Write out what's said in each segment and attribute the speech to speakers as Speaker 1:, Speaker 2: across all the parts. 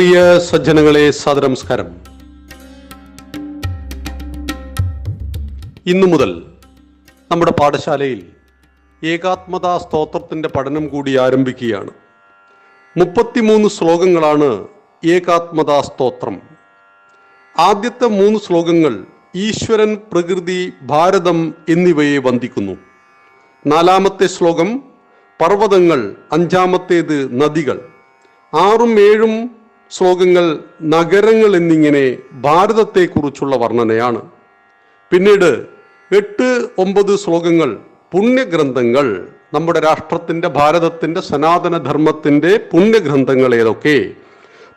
Speaker 1: പ്രിയ സജ്ജനങ്ങളെ സാദരംസ്കാരം ഇന്നു മുതൽ നമ്മുടെ പാഠശാലയിൽ ഏകാത്മതാ സ്തോത്രത്തിന്റെ പഠനം കൂടി ആരംഭിക്കുകയാണ്. മുപ്പത്തിമൂന്ന് ശ്ലോകങ്ങളാണ് ഏകാത്മതാ സ്തോത്രം. ആദ്യത്തെ മൂന്ന് ശ്ലോകങ്ങൾ ഈശ്വരൻ പ്രകൃതി ഭാരതം എന്നിവയെ വന്ദിക്കുന്നു. നാലാമത്തെ ശ്ലോകം പർവതങ്ങൾ അഞ്ചാമത്തേത് നദികൾ. ആറും ഏഴും ശ്ലോകങ്ങൾ നഗരങ്ങൾ എന്നിങ്ങനെ ഭാരതത്തെക്കുറിച്ചുള്ള വർണനയാണ്. പിന്നീട് എട്ട് ഒമ്പത് ശ്ലോകങ്ങൾ പുണ്യഗ്രന്ഥങ്ങൾ നമ്മുടെ രാഷ്ട്രത്തിന്റെ ഭാരതത്തിന്റെ സനാതന ധർമ്മത്തിന്റെ പുണ്യഗ്രന്ഥങ്ങൾ ഏതൊക്കെ?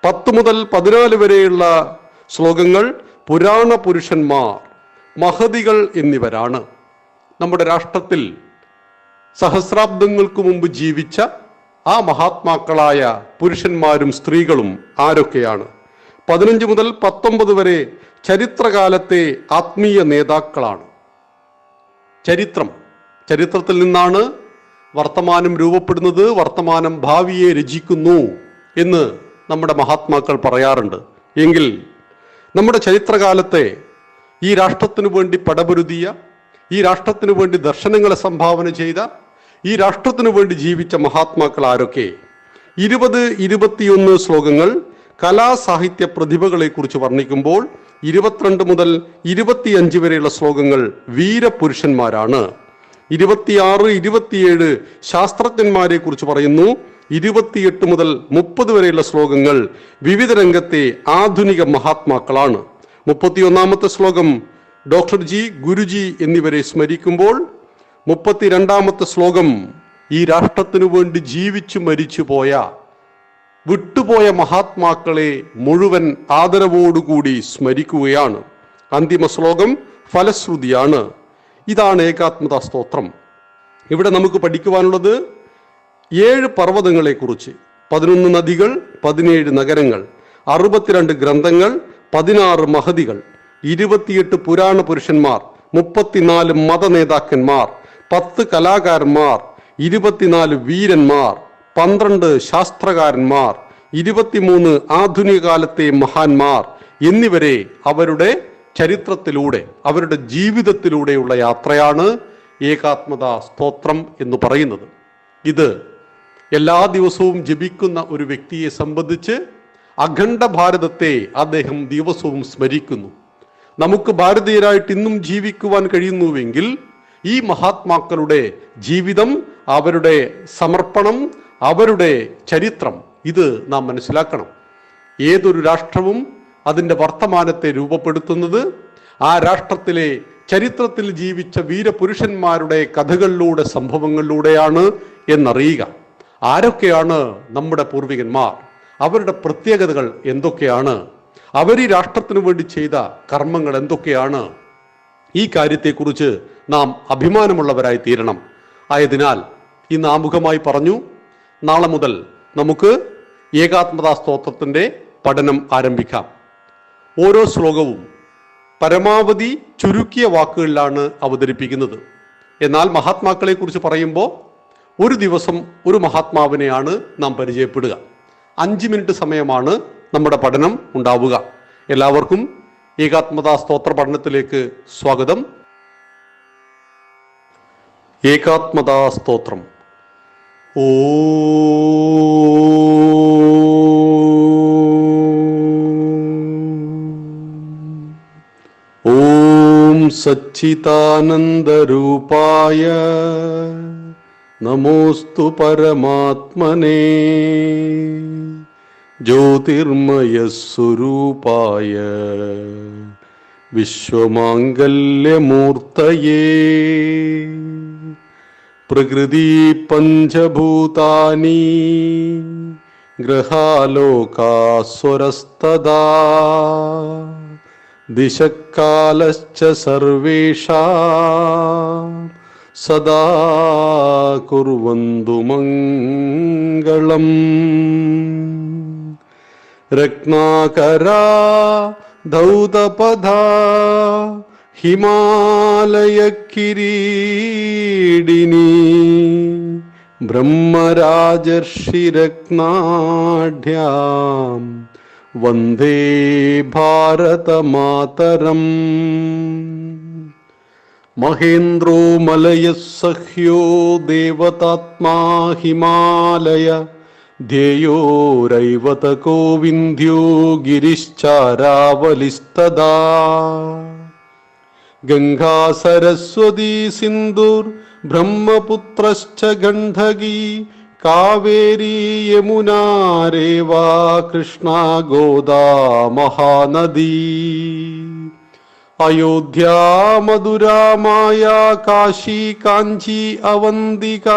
Speaker 1: പത്ത് മുതൽ പതിനാല് വരെയുള്ള ശ്ലോകങ്ങൾ പുരാണ പുരുഷന്മാർ മഹതികൾ എന്നിവരാണ്. നമ്മുടെ രാഷ്ട്രത്തിൽ സഹസ്രാബ്ദങ്ങൾക്ക് മുമ്പ് ജീവിച്ച ആ മഹാത്മാക്കളായ പുരുഷന്മാരും സ്ത്രീകളും ആരൊക്കെയാണ്? പതിനഞ്ച് മുതൽ പത്തൊമ്പത് വരെ ചരിത്രകാലത്തെ ആത്മീയ നേതാക്കളാണ്. ചരിത്രം. ചരിത്രത്തിൽ നിന്നാണ് വർത്തമാനം രൂപപ്പെടുന്നത് വർത്തമാനം ഭാവിയെ രചിക്കുന്നു എന്ന് നമ്മുടെ മഹാത്മാക്കൾ പറയാറുണ്ട്. എങ്കിൽ നമ്മുടെ ചരിത്രകാലത്തെ ഈ രാഷ്ട്രത്തിനു വേണ്ടി പടപൊരുതിയ ഈ രാഷ്ട്രത്തിനു വേണ്ടി ദർശനങ്ങളെ സംഭാവന ചെയ്ത ഈ രാഷ്ട്രത്തിനു വേണ്ടി ജീവിച്ച മഹാത്മാക്കൾ ആരൊക്കെ ഇരുപത് ഇരുപത്തിയൊന്ന് ശ്ലോകങ്ങൾ കലാസാഹിത്യ പ്രതിഭകളെ കുറിച്ച് വർണിക്കുമ്പോൾ ഇരുപത്തിരണ്ട് മുതൽ ഇരുപത്തിയഞ്ച് വരെയുള്ള ശ്ലോകങ്ങൾ വീരപുരുഷന്മാരാണ്. ഇരുപത്തിയാറ് ഇരുപത്തിയേഴ് ശാസ്ത്രജ്ഞന്മാരെ കുറിച്ച് പറയുന്നു. ഇരുപത്തിയെട്ട് മുതൽ മുപ്പത് വരെയുള്ള ശ്ലോകങ്ങൾ വിവിധ രംഗത്തെ ആധുനിക മഹാത്മാക്കളാണ്. മുപ്പത്തിയൊന്നാമത്തെ ശ്ലോകം ഡോക്ടർ ജി ഗുരുജി എന്നിവരെ സ്മരിക്കുമ്പോൾ മുപ്പത്തിരണ്ടാമത്തെ ശ്ലോകം ഈ രാഷ്ട്രത്തിനു വേണ്ടി ജീവിച്ചു മരിച്ചു പോയ വിട്ടുപോയ മഹാത്മാക്കളെ മുഴുവൻ ആദരവോടുകൂടി സ്മരിക്കുകയാണ്. അന്തിമ ശ്ലോകം ഫലശ്രുതിയാണ്. ഇതാണ് ഏകാത്മത സ്തോത്രം. ഇവിടെ നമുക്ക് പഠിക്കുവാനുള്ളത് ഏഴ് പർവതങ്ങളെക്കുറിച്ച്. പതിനൊന്ന് നദികൾ പതിനേഴ് നഗരങ്ങൾ അറുപത്തിരണ്ട് ഗ്രന്ഥങ്ങൾ പതിനാറ് മഹതികൾ ഇരുപത്തിയെട്ട് പുരാണ പുരുഷന്മാർ മുപ്പത്തിനാല് മതനേതാക്കന്മാർ പത്ത് കലാകാരന്മാർ ഇരുപത്തിനാല് വീരന്മാർ പന്ത്രണ്ട് ശാസ്ത്രകാരന്മാർ ഇരുപത്തിമൂന്ന് ആധുനിക കാലത്തെ മഹാന്മാർ എന്നിവരെ അവരുടെ ചരിത്രത്തിലൂടെ അവരുടെ ജീവിതത്തിലൂടെയുള്ള യാത്രയാണ് ഏകാത്മത സ്തോത്രം എന്ന് പറയുന്നത്. ഇത് എല്ലാ ദിവസവും ജപിക്കുന്ന ഒരു വ്യക്തിയെ സംബന്ധിച്ച് അഖണ്ഡ ഭാരതത്തെ അദ്ദേഹം ദിവസവും സ്മരിക്കുന്നു. നമുക്ക് ഭാരതീയരായിട്ട് ഇന്നും ജീവിക്കുവാൻ കഴിയുന്നുവെങ്കിൽ ഈ മഹാത്മാക്കളുടെ ജീവിതം അവരുടെ സമർപ്പണം അവരുടെ ചരിത്രം ഇത് നാം മനസ്സിലാക്കണം. ഏതൊരു രാഷ്ട്രവും അതിന്റെ വർത്തമാനത്തെ രൂപപ്പെടുത്തുന്നത് ആ രാഷ്ട്രത്തിലെ ചരിത്രത്തിൽ ജീവിച്ച വീരപുരുഷന്മാരുടെ കഥകളിലൂടെ സംഭവങ്ങളിലൂടെയാണ് എന്നറിയുക. ആരൊക്കെയാണ് നമ്മുടെ പൂർവികന്മാർ? അവരുടെ പ്രത്യേകതകൾ എന്തൊക്കെയാണ്? അവർ ഈ രാഷ്ട്രത്തിനു വേണ്ടി ചെയ്ത കർമ്മങ്ങൾ എന്തൊക്കെയാണ്? ഈ കാര്യത്തെക്കുറിച്ച് നാം അഭിമാനമുള്ളവരായി തീരണം. ആയതിനാൽ ഇന്ന് ആമുഖമായി പറഞ്ഞു നാളെ മുതൽ നമുക്ക് ഏകാത്മതാ സ്തോത്രത്തിന്റെ പഠനം ആരംഭിക്കാം. ഓരോ ശ്ലോകവും പരമാവധി ചുരുക്കിയ വാക്കുകളിലാണ് അവതരിപ്പിക്കുന്നത്. എന്നാൽ മഹാത്മാക്കളെ കുറിച്ച് പറയുമ്പോൾ ഒരു ദിവസം ഒരു മഹാത്മാവിനെയാണ് നാം പരിചയപ്പെടുക. അഞ്ച് മിനിറ്റ് സമയമാണ് നമ്മുടെ പഠനം ഉണ്ടാവുക. എല്ലാവർക്കും ഏകാത്മതാ സ്തോത്ര പഠനത്തിലേക്ക് സ്വാഗതം. ഏകാത്മതാ സ്തോത്രം ഓ. ഓം സച്ചിതാനന്ദരൂപായ നമോസ്തു പരമാത്മനേ. ജ്യോതിർമയസ്വരൂപായ വിശ്വമാംഗല്യമൂർത്തയേ. പ്രകൃതി പഞ്ചഭൂതാനി ഗ്രഹാലോകാസ്വരസ്തദാ. ദിശക്കാലശ്ച സർവേഷാം. സദാ കുർവന്തു മംഗളം. രത്നാകരാ ധൗതപഥാ ഹിമാലയ കിരീടിനി ബ്രഹ്മരാജർഷിരത്നാഢ്യാം വന്ദേ ഭാരതമാതരം. മഹേന്ദ്രോ മലയ സഹ്യോ ദേവതാത്മാ ഹിമാലയ ധ്യേയോരൈവത കോവിന്ദ്യോ ഗിരിശ്ചാരാവലിസ്തദാ. ഗംഗാ സരസ്വതി സിന്ധുർ ബ്രഹ്മപുത്രശ്ച ഗണ്ഡകി കാവേരി യമുനാ രേവാ കൃഷ്ണ ഗോദാ മഹാനദീ. അയോധ്യ മധുരാമായ കാശി കാഞ്ചി അവന്തിക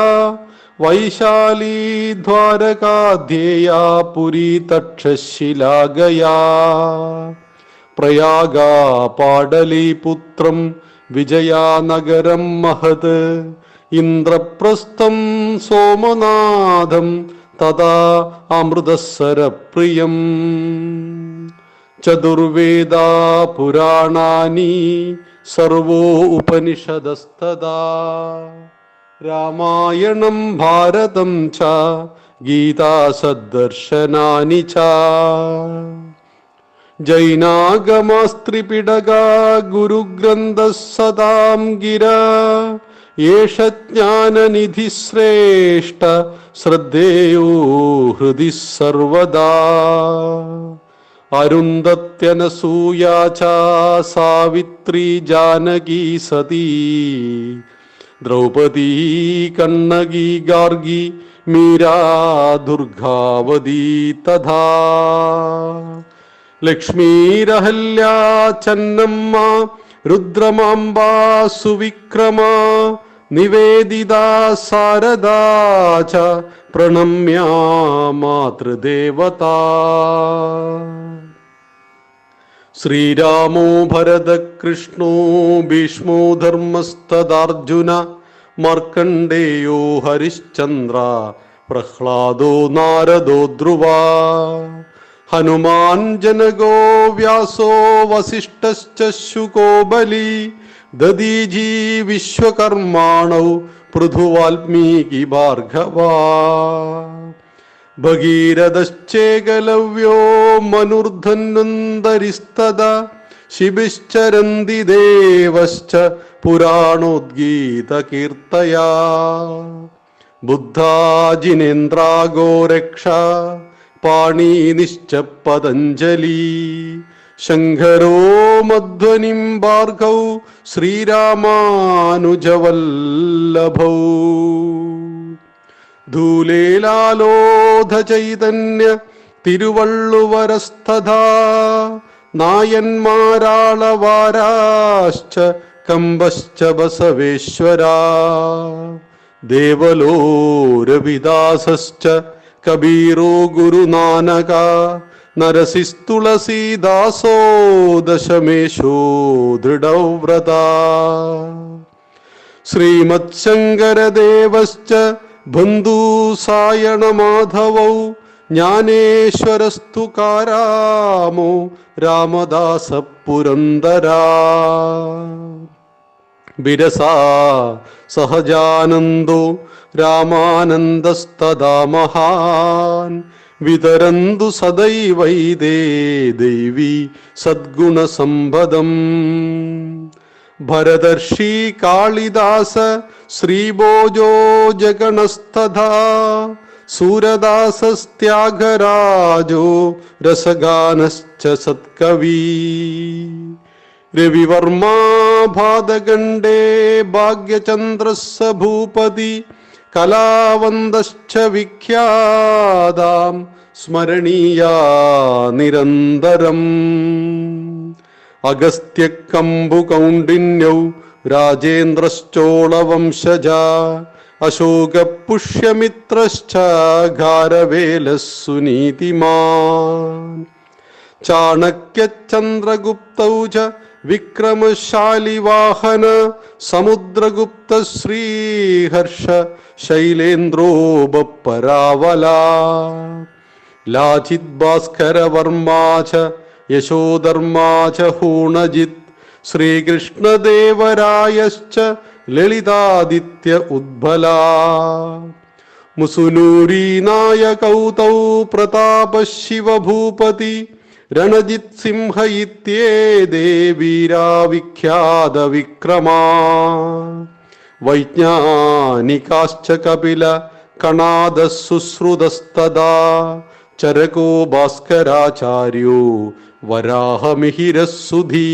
Speaker 1: വൈശാലി ദ്വാരകാധ്യേയ പുരി തക്ഷശിലാഗയാ. പ്രയാഗ പാടലീപുത്രം വിജയാനഗരം മഹത്. ഇന്ദ്രപ്രസ്ഥം സോമനാഥം തഥാ അമൃതസരപ്രിയം. ചതുർവേദാ പുരാണാനി സർവോ ഉപനിഷദസ്തദാ രാമായണം ഭാരതം ച ഗീതാ സദ്ദർശനാനി ച. ജൈനാഗമാസ്ത്രിപിടകാ ഗുരുഗ്രന്ഥ സദാം ഗിര. യേഷ ജ്ഞാനനിധി ശ്രേഷ്ഠ ശ്രദ്ധേയോ ഹൃദി സർവദാ. അരുന്ധത്യനസൂയാ ച സാവിത്രി ജാനകി സതീ. ദ്രൗപദീ കണ്ണകി ഗാർഗി മീരാ ദുർഗാവതി തഥാ. ലക്ഷ്മീരഹല്യാ ചന്നമ്മ രുദ്രമാംബാ സുവിക്രമ നിവേദിതാ സാരദാ പ്രണമ്യ മാതൃദേവതാ. ശ്രീരാമോ ഭരതകൃഷ്ണോ ഭീഷ്മോ ധർമ്മസ്തദാർജുന മാർക്കണ്ഡേയോ ഹരിശ്ചന്ദ്ര പ്രഹ്ലാദോ നാരദോ ധ്രുവ. ഹനുമാൻ ജനകോ വ്യാസോ വസിഷ്ഠശ്ച ശുകോ ബലി. ദദീജി വിശ്വകർമാണൗ പൃഥുവാൽമീകി ഭാർഗവ. ഭഗീരഥശ്ചേകലവ്യോ മനുർധന്വന്തരിസ്തത ശിബിശ്ചരന്തി പുരാണോദ്ഗീത കീർത്തയാ ബുദ്ധാജിനേന്ദ്രാഗോ രക്ഷ പാണീനിശ്ച പതഞ്ജലി ശങ്കരോ മധ്വനിം ഭാർഗൗ ശ്രീരാമാനുജവല്ലഭൗ. ധൂലേലാലോധ ചൈതന്യ തിരുവള്ളുവരസ്ഥതാ നായന്മാരാളവാരാശ്ച കമ്പശ്ച ബസവേശ്വരാ. ദേവലോ കബീരോ ഗുരുനാനക നരസിസ്തുളസീദാസോ ദശമേശോ ദൃഢവ്രതാ. ശ്രീമത്ശങ്കരദേവശ്ച ബന്ധൂസായണമാധവൗ ജ്ഞാനേശ്വരസ്തു കാരാമോ രാമദാസ പുരന്ദരാ ബിരസാ സഹജാനന്ദോ രാമാനന്ദസ്തദാ മഹാൻ. വിതരന്തു സദൈവൈതേ ദൈവി സദ്ഗുണസമ്പദം. ഭരതർഷി കാളിദാസ ശ്രീബോജോ ജഗണസ്തഥാ. സൂരദാസസ്ത്യാഗരാജോ രസഗാനശ്ച സത്കവി. രവിവർമാ ഭാതഗണ്ഡേ ഭാഗ്യചന്ദ്രസ്സ ഭൂപതി കലാവന്തശ്ച വിഖ്യാതാം സ്മരണീയാ നിരന്തരം. കൗണ്ടിന്യൗ രാജേന്ദ്രശ്ചോളവംശജ അശോകപുഷ്യമിത്രശ്ച ഘാരവേലः സുനീതിമാൻ ചാണക്യചന്ദ്രഗുപ്തൗ ച വിക്രമശാലിവാഹന സമുദ്രഗുപ്ത ശ്രീഹർഷ ശൈലേന്ദ്രോ ബപ്പരാവലാ ലാചിത് ഭാസ്കരവർമാ ച യശോധർമാ ച ഹൂണജിത് ശ്രീകൃഷ്ണദേവരായശ്ച ലളിതാദിത്യ ഉദ്ബലാ മുസുനൂരീനായകൗ തൗ പ്രതാപ ശിവഭൂപതി രണജിത് സിംഹ ഇത്യേതേ വീരാവിഖ്യാത വിക്രമാ. വൈജ്ഞാനികാശ്ച കപില കണാദ ശുശ്രുതസ്തദാ ചരകോ ഭാസ്കരാചാര്യോ വരാഹമിഹിരസുധീ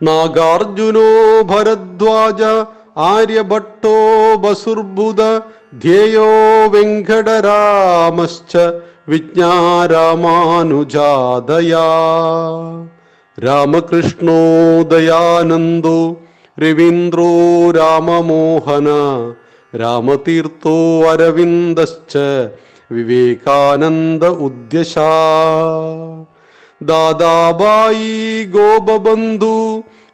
Speaker 1: നാഗാർജുനോ ഭരദ്വാജ ആര്യഭട്ടോ ബസുർബുദ ധ്യേയോ വെങ്കടരാമശ്ച വിജ്ഞാരാമാനുജാദയാ രാമകൃഷ്ണോ ദയാനന്ദോ രവീന്ദ്രോ രാമമോഹന രാമതീർത്ഥോ അരവിന്ദശ്ച വിവേകാനന്ദ ഉദ്യശാ. ദാദാബായി ഗോപബന്ധു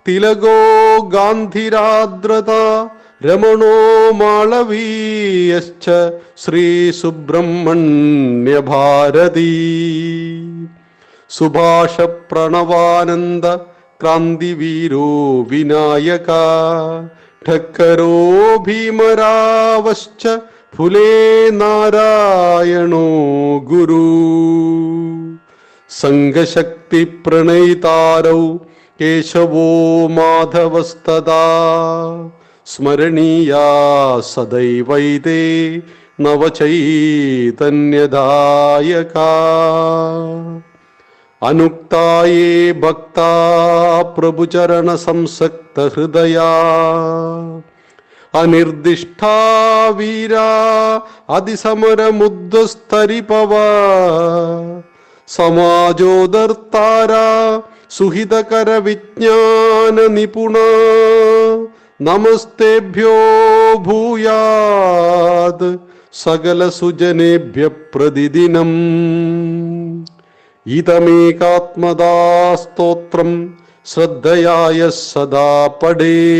Speaker 1: തിലകോ ഗാന്ധിരാദ്രത രമണോ മാളവീയശ്ച ശ്രീ സുബ്രഹ്മണ്യ ഭാരതി സുഭാഷ പ്രണവാനന്ദ ക്രാന്തിവീരോ വിനായക ഠക്കരോ ഭീമരാവശ്ച ഫുലേ നാരായണോ ഗുരു സംഘശക്തി പ്രണയിതാരൗ കേശവോ മാധവസ്തദാ സ്മരണീയാ സദൈവൈതേ നവചൈതന്യദായക അനുക്തായേ ഭക്ത പ്രഭുചരണ സംസക്ത ഹൃദയാ അനിർദിഷ്ടാ വീരാ അതിസമരമുദ്ധസ്തരിപവ സമാജോദർത്താര സുഹിതകര വിജ്ഞാന നിപുണ നമസ്തേഭ്യോ ഭൂയാത് സകല സുജനേഭ്യ പ്രതിദിനം. ഇതമേകാത്മദാ സ്തോത്രം ശ്രദ്ധയായ സദാ പടേ.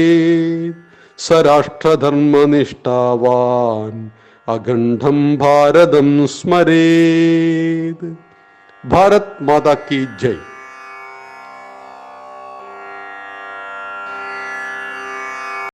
Speaker 1: സരാഷ്ട്രധർമ്മനിഷ്ഠാവാൻ അഖണ്ഡം ഭാരതം സ്മരേത്. ഭാരത് മാതാ കി ജയ്.